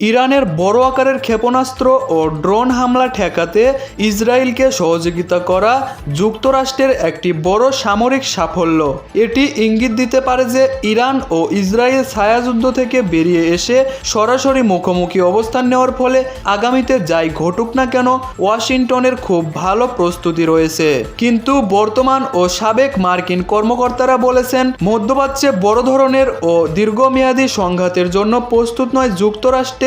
ইরানের বড় আকারের ক্ষেপণাস্ত্র ও ড্রোন হামলা ঠেকাতে ইসরায়েলকে সহযোগিতা করা যুক্তরাষ্ট্রের একটি বড় সামরিক সাফল্য। এটি ইঙ্গিত দিতে পারে যে ইরান ও ইসরায়েল ছায়াযুদ্ধ থেকে বেরিয়ে এসে সরাসরি মুখোমুখি অবস্থান নেওয়ার ফলে আগামীতে যাই ঘটুক না কেন, ওয়াশিংটনের খুব ভালো প্রস্তুতি রয়েছে। কিন্তু বর্তমান ও সাবেক মার্কিন কর্মকর্তারা বলেছেন, মধ্যপ্রাচ্যে বড় ধরনের ও দীর্ঘমেয়াদী সংঘাতের জন্য প্রস্তুত নয়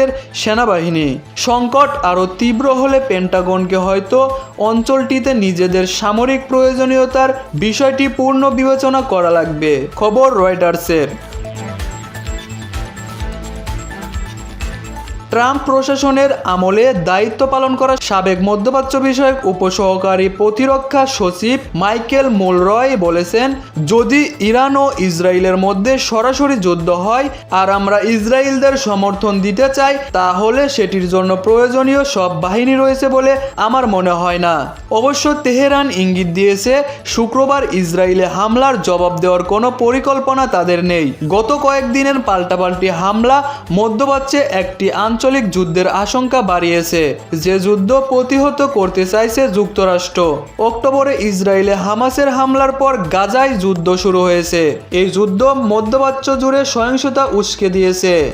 যুক্তরাষ্ট্রের সেনাবাহিনী। সংকট আরও তীব্র হলে পেন্টাগনকে হয়তো অঞ্চলটিতে নিজেদের সামরিক প্রয়োজনীয়তার বিষয়টি পূর্ণ বিবেচনা করা লাগবে, খবর রয়টার্সের। ট্রাম্প প্রশাসনের আমলে দায়িত্ব পালন করা সাবেক মধ্যপ্রাচ্য বিষয়ক উপসহকারী প্রতিরক্ষা সচিব মাইকেল মোলরয় বলেছেন, যদি ইরান ও ইসরায়েলের মধ্যে সরাসরি যুদ্ধ হয় আর আমরা ইসরায়েলদের সমর্থন দিতে চাই, তাহলে সেটির জন্য প্রয়োজনীয় সব বাহিনী রয়েছে বলে আমার মনে হয় না। অবশ্য তেহরান ইঙ্গিত দিয়েছে, শুক্রবার ইসরায়েলে হামলার জবাব দেওয়ার কোনো পরিকল্পনা তাদের নেই। গত কয়েকদিনের পাল্টাপাল্টি হামলা মধ্যপ্রাচ্যে একটি আঞ্চলিক যুদ্ধের আশঙ্কা বাড়িয়েছে। যে যুদ্ধ প্রতিহত করতে চাইছে যুক্তরাষ্ট্র। অক্টোবরে ইসরায়েলে হামাসের হামলার পর গাজায় যুদ্ধ শুরু হয়েছে। এই যুদ্ধ মধ্যপ্রাচ্য জুড়ে সহিংসতা উস্কে দিয়েছে।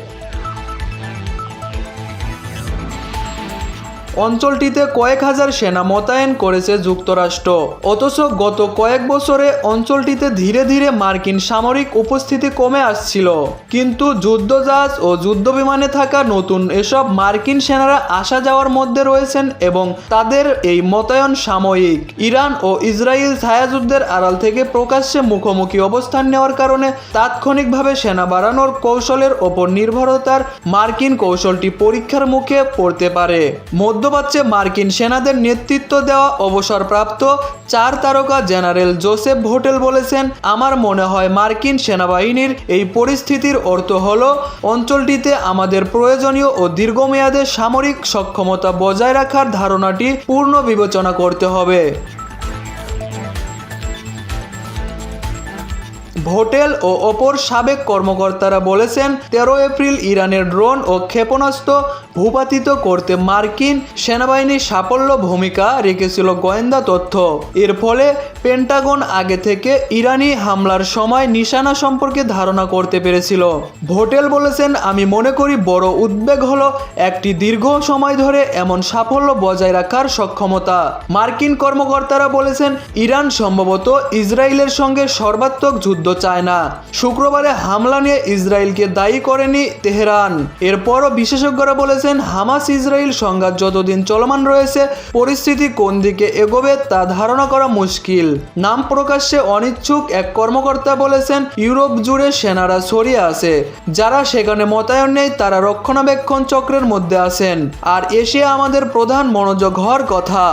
অঞ্চলটিতে কয়েক হাজার সেনা মোতায়েন করেছে যুক্তরাষ্ট্র। অথচ গত কয়েক বছরে অঞ্চলটিতে ধীরে ধীরে মার্কিন সামরিক উপস্থিতি কমে আসছিল। কিন্তু যুদ্ধজাহাজ ও যুদ্ধবিমানে থাকা নতুন এসব মার্কিন সেনারা আসা যাওয়ার মধ্যে রয়েছেন এবং তাদের এই মোতায়েন সাময়িক। ইরান ও ইসরায়েল ছায়াযুদ্ধের আড়াল থেকে প্রকাশ্যে মুখোমুখি অবস্থান নেওয়ার কারণে তাৎক্ষণিকভাবে সেনা বাড়ানোর কৌশলের ওপর নির্ভরতার মার্কিন কৌশলটি পরীক্ষার মুখে পড়তে পারে। মধ্যপ্রাচ্যে মার্কিন সেনাদের নেতৃত্ব দেওয়া অবসরপ্রাপ্ত চার তারকা জেনারেল জোসেফ ভোটেল বলেছেন, আমার মনে হয় মার্কিন সেনাবাহিনীর এই পরিস্থিতির অর্থ হল, অঞ্চলটিতে আমাদের প্রয়োজনীয় ও দীর্ঘমেয়াদে সামরিক সক্ষমতা বজায় রাখার ধারণাটি পূর্ণ বিবেচনা করতে হবে। ভোটেল ও অপর সাবেক কর্মকর্তারা বলেছেন, তেরো এপ্রিল ইরানের ড্রোন ও ক্ষেপণাস্ত্র ভূপাতিত করতে মার্কিন সেনাবাহিনীর সাফল্য ভূমিকা রেখেছিল গোয়েন্দা তথ্য। এর ফলে পেন্টাগন আগে থেকে ইরানি হামলার সময় নিশানা সম্পর্কে ধারণা করতে পেরেছিল। ভোটেল বলেছেন, আমি মনে করি বড় উদ্বেগ হলো একটি দীর্ঘ সময় ধরে এমন সাফল্য বজায় রাখার সক্ষমতা। মার্কিন কর্মকর্তারা বলেছেন, ইরান সম্ভবত ইসরায়েলের সঙ্গে সর্বাত্মক যুদ্ধ চায় না। শুক্রবারে হামলা নিয়ে ইসরায়েলকে দায়ী করেনি তেহরান। এরপরও বিশেষজ্ঞরা বলেছেন, হামাস ইসরায়েল সংঘাত যতদিন চলমান রয়েছে, পরিস্থিতি কোন দিকে এগোবে তা ধারণা করা মুশকিল। নাম প্রকাশ্যে অনিচ্ছুক এক কর্মকর্তা বলেছেন, ইউরোপ জুড়ে সেনারা ছড়িয়ে আছে। যারা সেখানে মোতায়েন নেই, তারা রক্ষণাবেক্ষণ চক্রের মধ্যে আছেন। আর এশিয়া আমাদের প্রধান মনোযোগ হওয়ার কথা।